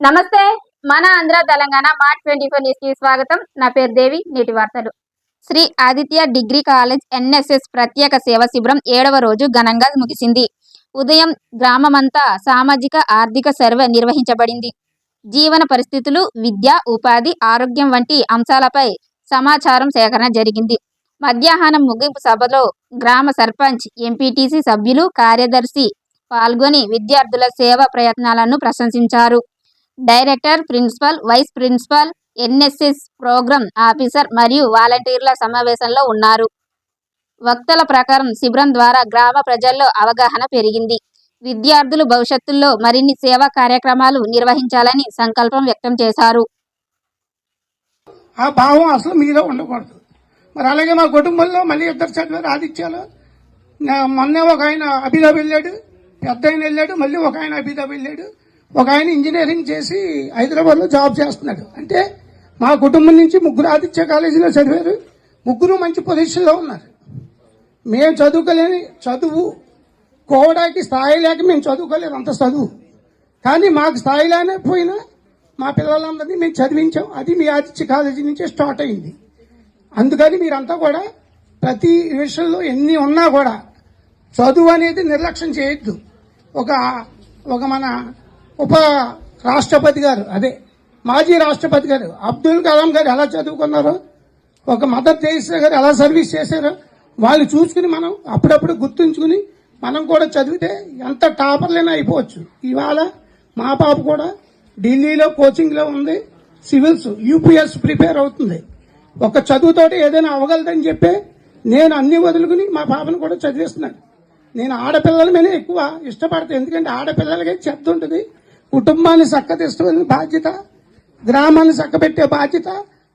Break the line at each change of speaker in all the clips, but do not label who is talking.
నమస్తే మన Andhra Telangana mart twenty four న్యూస్కి స్వాగతం. నా పేరు దేవి నేటి వార్తలు. Shri Aditya degree college NSS ప్రత్యేక సేవ శిబిరం ఏడవ రోజు ఘనంగా ముగిసింది. ఉదయం గ్రామమంతా సామాజిక ఆర్థిక సర్వే నిర్వహించబడింది. జీవన పరిస్థితులు విద్య ఉపాధి ఆరోగ్యం వంటి అంశాలపై సమాచారం సేకరణ జరిగింది. మధ్యాహ్నం ముగింపు సభలో గ్రామ సర్పంచ్ ఎంపీటీసీ సభ్యులు కార్యదర్శి పాల్గొని విద్యార్థుల సేవా ప్రయత్నాలను ప్రశంసించారు. Director principal vice principal NSS program officer మరియు వాలంటీర్ల సమావేశంలో ఉన్నారు. వక్తల ప్రకారం శిబిరం ద్వారా గ్రామ ప్రజల్లో అవగాహన పెరిగింది. విద్యార్థులు భవిష్యత్తులో మరిన్ని సేవా కార్యక్రమాలు నిర్వహించాలని సంకల్పం వ్యక్తం చేశారు.
ఆ భావం అసలు మీలో ఉండకూడదు. మరి అలాగే మా కుటుంబంలో మళ్ళీ ఇద్దరు చదివారు ఆదిత్యాలు. నా- మొన్నే ఒక ఆయన అభిదా వెళ్ళాడు పెద్ద ఆయన వెళ్ళాడు మళ్ళీ ఒక ఆయన అభిదా వెళ్ళాడు. ఒక ఆయన ఇంజనీరింగ్ చేసి హైదరాబాద్లో జాబ్ చేస్తున్నాడు. అంటే మా కుటుంబం నుంచి ముగ్గురు ఆదిత్య కాలేజీలో చదివారు. ముగ్గురు మంచి పొజిషన్లో ఉన్నారు. మేము చదువుకోలేని చదువు కోవడానికి స్థాయి లేక మేము చదువుకోలేదు అంత చదువు. కానీ మాకు స్థాయి లేకపోయినా మా పిల్లలందరినీ మేము చదివించాం. అది మీ ఆదిత్య కాలేజీ నుంచే స్టార్ట్ అయింది. అందుకని మీరంతా కూడా ప్రతి విషయంలో ఎన్ని ఉన్నా కూడా చదువు అనేది నిర్లక్ష్యం చేయొద్దు. ఒక ఒక మన ఉప రాష్ట్రపతి గారు అదే మాజీ రాష్ట్రపతి గారు అబ్దుల్ కలాం గారు ఎలా చదువుకున్నారు ఒక మదర్ తెరీసా గారు ఎలా సర్వీస్ చేశారో వాళ్ళు చూసుకుని మనం అప్పుడప్పుడు గుర్తుంచుకుని మనం కూడా చదివితే ఎంత టాపర్లైనా అయిపోవచ్చు. ఇవాళ మా పాప కూడా ఢిల్లీలో కోచింగ్లో ఉంది సివిల్స్ యూపీఎస్ ప్రిపేర్ అవుతుంది. ఒక చదువుతోటి ఏదైనా అవ్వగలదని చెప్పే నేను అన్ని వదులుకుని మా పాపను కూడా చదివిస్తున్నాను. నేను ఆడపిల్లల మీద ఎక్కువ ఇష్టపడతాను ఎందుకంటే ఆడపిల్లలకి చెప్తుంటుంది కుటుంబాన్ని చక్కదిస్తున్న బాధ్యత గ్రామాన్ని చక్కబెట్టే బాధ్యత.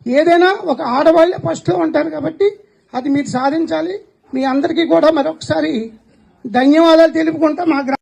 ఏదైనా ఒక ఆడవాళ్ళే ఫస్ట్లో ఉంటారు కాబట్టి అది మీరు సాధించాలి. మీ అందరికీ కూడా మరొకసారి ధన్యవాదాలు తెలుపుకుంటా మా